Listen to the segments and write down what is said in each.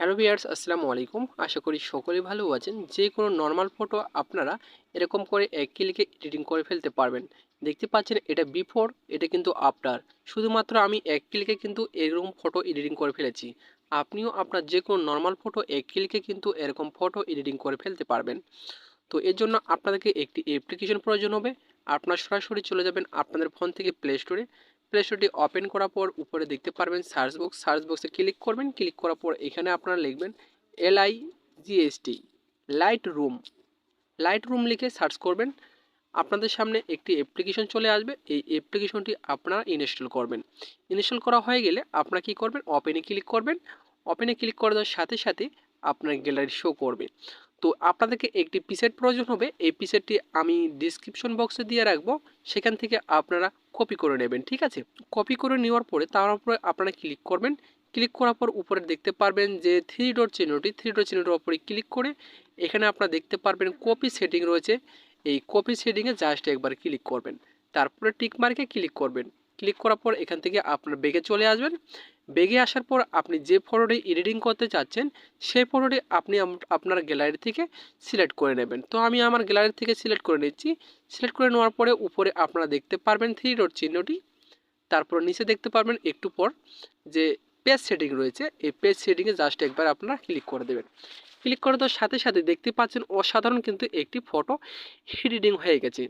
Hello viewers আসসালামু আলাইকুম। আশা করি সকলেই ভালো আছেন। যে কোনো নর্মাল ফটো আপনারা এরকম করে এক ক্লিকে এডিটিং করে ফেলতে পারবেন। দেখতে পাচ্ছেন, এটা বিফোর এটা কিন্তু আফটার শুধুমাত্র আমি এক ক্লিকে কিন্তু এরকম ফটো এডিটিং করে ফেলেছি। আপনিও আপনার যে কোনো নর্মাল ফটো এক ক্লিকে কিন্তু এরকম ফটো এডিটিং করে ফেলতে পারবেন। তো এর জন্য আপনাদেরকে একটি অ্যাপ্লিকেশন প্রয়োজন হবে। আপনার সরাসরি চলে যাবেন আপনাদের ফোন থেকে প্লে স্টোরে প্লে স্টোরটি ওপেন করার পর উপরে দেখতে পারবেন সার্চ বক্স সার্চ বক্সে ক্লিক করবেন। ক্লিক করার পর এখানে আপনারা লিখবেন L I GST light room light room লিখে সার্চ করবেন। আপনাদের সামনে একটি অ্যাপ্লিকেশন চলে আসবে। এই অ্যাপ্লিকেশনটি আপনারা ইনস্টল করবেন। ইনস্টল করা হয়ে গেলে আপনারা কী করবেন? ওপেনে ক্লিক করবেন। ওপেনে ক্লিক করার সাথে সাথে আপনার গ্যালারি শো করবে। তো আপনাদেরকে একটি পিসেট প্রয়োজন হবে। এই পিসেটটি আমি ডিসক্রিপশন বক্সে দিয়ে রাখব। সেখান থেকে আপনারা কপি করে নেবেন, ঠিক আছে? কপি করে নেওয়ার পরে তার উপরে আপনারা ক্লিক করবেন। ক্লিক করার পর উপরে দেখতে পারবেন যে থ্রি ডট চিহ্নটি থ্রি ডট চিহ্নটির উপরে ক্লিক করে এখানে আপনারা দেখতে পারবেন কপি সেটিং রয়েছে। এই কপি সেটিংয়ে জাস্ট একবার ক্লিক করবেন। তারপরে টিক মার্কে ক্লিক করবেন। ক্লিক করার পর এখান থেকে আপনার বেগে চলে আসবেন। বেগে আসার পর আপনি যে ফটোটি এডিটিং করতে চাচ্ছেন, সেই ফটোটি আপনি আপনার গ্যালারি থেকে সিলেক্ট করে নেবেন। তো আমি আমার গ্যালারি থেকে সিলেক্ট করে নিচ্ছি। সিলেক্ট করে নেওয়ার পরে উপরে আপনারা দেখতে পারবেন থ্রি ডট চিহ্নটি। তারপর নিচে দেখতে পারবেন একটু পর যে পেজ সেটিং রয়েছে। এই পেজ সেটিংয়ে জাস্ট একবার আপনারা ক্লিক করে দেবেন। ক্লিক করে দেওয়ার সাথে সাথে দেখতে পাচ্ছেন অসাধারণ কিন্তু একটি ফটো এডিটিং হয়ে গেছে।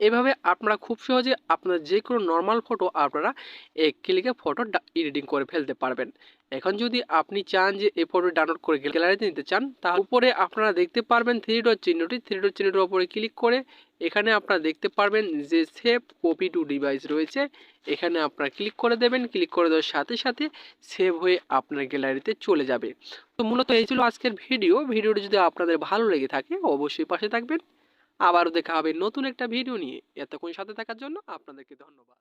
এভাবে আপনারা খুব সহজে আপনার যে কোনো নর্মাল ফটো আপনারা এক ক্লিকে ফটো এডিটিং করে ফেলতে পারবেন। এখন যদি আপনি চান যে এই ফটো ডাউনলোড করে গ্যালারিতে নিতে চান, তার উপরে আপনারা দেখতে পারবেন থ্রি ডট চিহ্নটি। থ্রি ডট চিহ্নটির উপরে ক্লিক করে এখানে আপনারা দেখতে পারবেন যে সেভ কপি টু ডিভাইস রয়েছে। এখানে আপনারা ক্লিক করে দেবেন। ক্লিক করে দেওয়ার সাথে সাথে সেভ হয়ে আপনার গ্যালারিতে চলে যাবে। তো মূলত এই ছিল আজকের ভিডিও ভিডিওটি যদি আপনাদের ভালো লেগে থাকে, অবশ্যই পাশে থাকবেন। আবারও দেখা হবে নতুন একটা ভিডিও নিয়ে। এতক্ষণ সাথে থাকার জন্য আপনাদেরকে ধন্যবাদ।